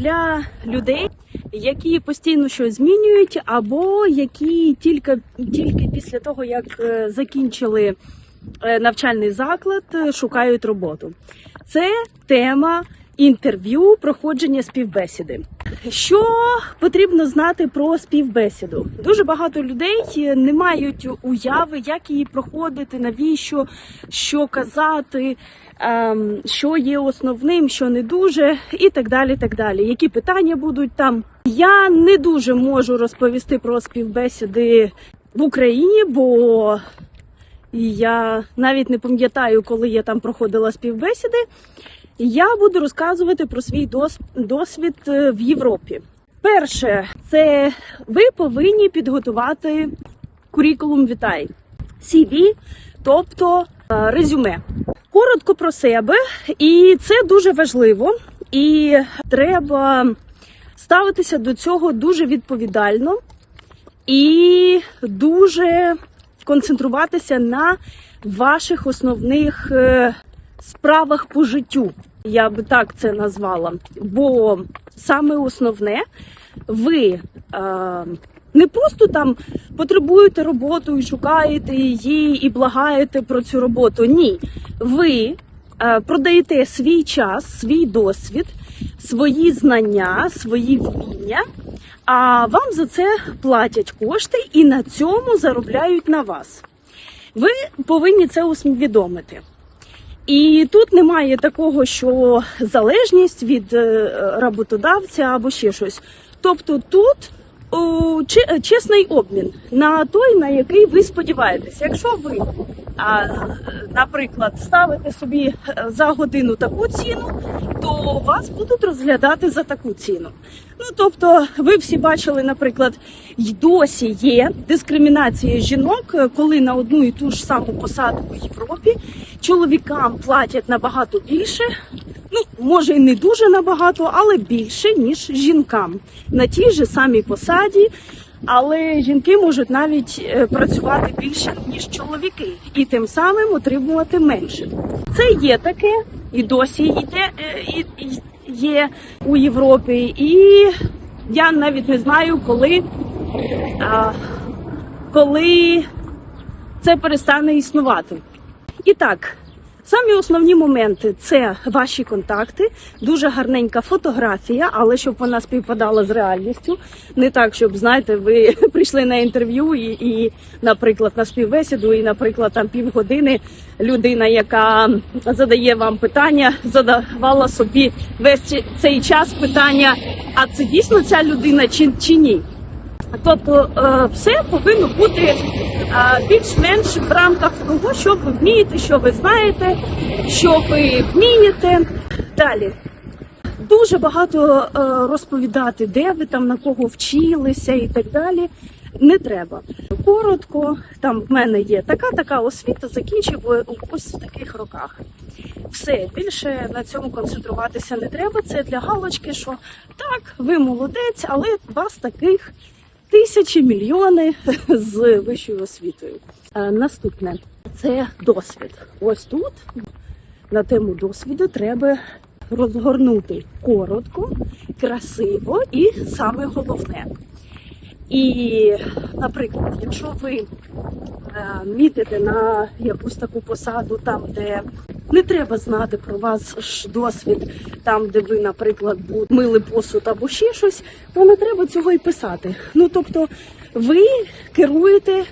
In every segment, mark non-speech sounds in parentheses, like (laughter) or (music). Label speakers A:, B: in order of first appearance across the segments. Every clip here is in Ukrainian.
A: для людей, які постійно щось змінюють, або які тільки, тільки після того, як е, закінчили е, навчальний заклад, е, шукають роботу. Це тема інтерв'ю, проходження співбесіди. Що потрібно знати про співбесіду? Дуже багато людей не мають уяви, як її проходити, навіщо, що казати, ем, що є основним, що не дуже, і так далі. так далі. Які питання будуть там? Я не дуже можу розповісти про співбесіди в Україні, бо я навіть не пам'ятаю, коли я там проходила співбесіди. Я буду розказувати про свій дос- досвід е, в Європі. Перше, це ви повинні підготувати курікулум вітай CV, тобто е, резюме. Коротко про себе, і це дуже важливо. І треба ставитися до цього дуже відповідально і дуже концентруватися на ваших основних е, справах по життю. Я би так це назвала. Бо саме основне, ви е, не просто там потребуєте роботу і шукаєте її, і благаєте про цю роботу. Ні, ви е, продаєте свій час, свій досвід, свої знання, свої вміння. А вам за це платять кошти і на цьому заробляють на вас. Ви повинні це усвідомити. І тут немає такого, що залежність від е, роботодавця або ще щось. Тобто тут о, чесний обмін на той, на який ви сподіваєтесь. Якщо ви, а, наприклад, ставите собі е, за годину таку ціну, то вас будуть розглядати за таку ціну. Ну тобто, ви всі бачили, наприклад, й досі є дискримінація жінок, е, коли на одну і ту ж саму посаду у Європі чоловікам платять набагато більше. Ну, може, і не дуже набагато, але більше, ніж жінкам на тій же самій посаді. Але жінки можуть навіть е, працювати більше, ніж чоловіки, і тим самим отримувати менше. Це є таке, і досі йде, е, і, і є у Європі. І я навіть не знаю, коли, а, коли це перестане існувати. І так, самі основні моменти це ваші контакти, дуже гарненька фотографія, але щоб вона співпадала з реальністю. Не так, щоб знаєте, ви (laughs) прийшли на інтерв'ю і, і, наприклад, на співбесіду, і, наприклад, там півгодини людина, яка задає вам питання, задавала собі весь цей час питання: а це дійсно ця людина чи, чи ні? Тобто е, все повинно бути е, більш-менш в рамках того, що ви вмієте, що ви знаєте, що ви вмієте. Далі. Дуже багато е, розповідати, де ви там на кого вчилися і так далі. Не треба. Коротко, там в мене є така така освіта, закінчив ось в таких роках. Все більше на цьому концентруватися не треба. Це для галочки, що так, ви молодець, але вас таких тисячі мільйони (laughs) з вищою освітою. Е, Наступне це досвід. Ось тут на тему досвіду треба розгорнути коротко, красиво і саме головне. І, наприклад, якщо ви е, мітите на якусь таку посаду, там, де не треба знати про ваш досвід, там, де ви, наприклад, мили посуд або ще щось, то не треба цього і писати. Ну тобто, ви керуєте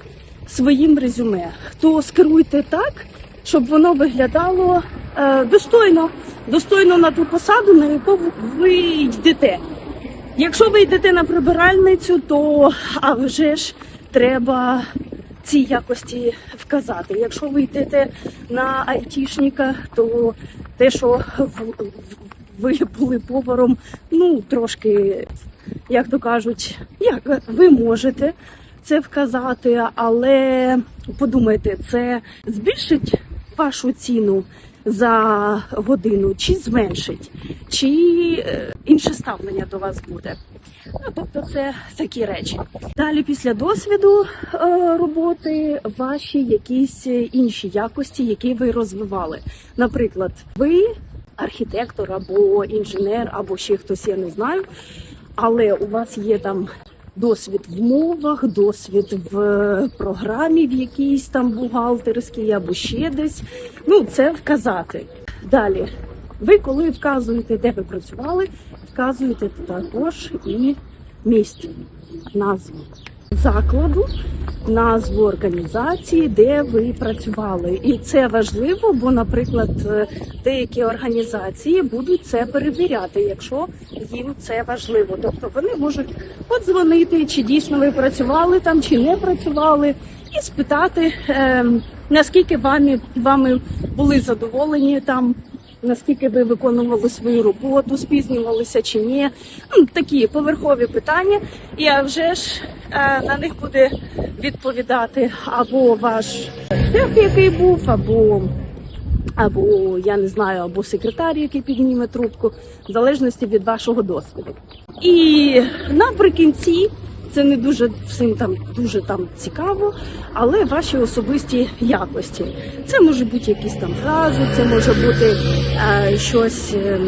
A: своїм резюме, то скеруйте так, щоб воно виглядало е, достойно, достойно на ту посаду, на яку ви йдете. Якщо ви йдете на прибиральницю, то а вже ж треба ці якості вказати. Якщо ви йдете на айтішника, то те, що ви були поваром, ну трошки, як то кажуть, як ви можете це вказати, але подумайте, це збільшить вашу ціну за годину, чи зменшить, чи е, інше ставлення до вас буде. Ну, тобто, це такі речі. Далі, після досвіду е, роботи, ваші якісь інші якості, які ви розвивали. Наприклад, ви архітектор або інженер, або ще хтось, я не знаю. Але у вас є там досвід в мовах, досвід в е, програмі в якійсь там бухгалтерській або ще десь. Ну, це вказати. Далі. Ви, коли вказуєте, де ви працювали, вказуєте також і місце, назву закладу, назву організації, де ви працювали. І це важливо, бо, наприклад, е, деякі організації будуть це перевіряти, якщо їм це важливо. Тобто вони можуть подзвонити, чи дійсно ви працювали там, чи не працювали, і спитати, е, наскільки вами, вами були задоволені там. Наскільки ви виконували свою роботу, спізнювалися чи ні? Такі поверхові питання. І а вже ж на них буде відповідати або ваш шеф, який був, або, або я не знаю, або секретар, який підніме трубку, в залежності від вашого досвіду. І наприкінці це не дуже всім там дуже там цікаво, але ваші особисті якості. Це може бути якісь там фрази, це може бути е, щось. е,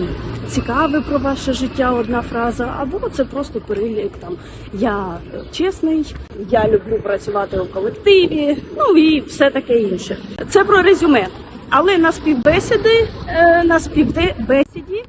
A: Цікаве про ваше життя одна фраза, або це просто перелік там я чесний, я люблю працювати у колективі, ну і все таке інше. Це про резюме. Але на співбесіди, е, на співбесіді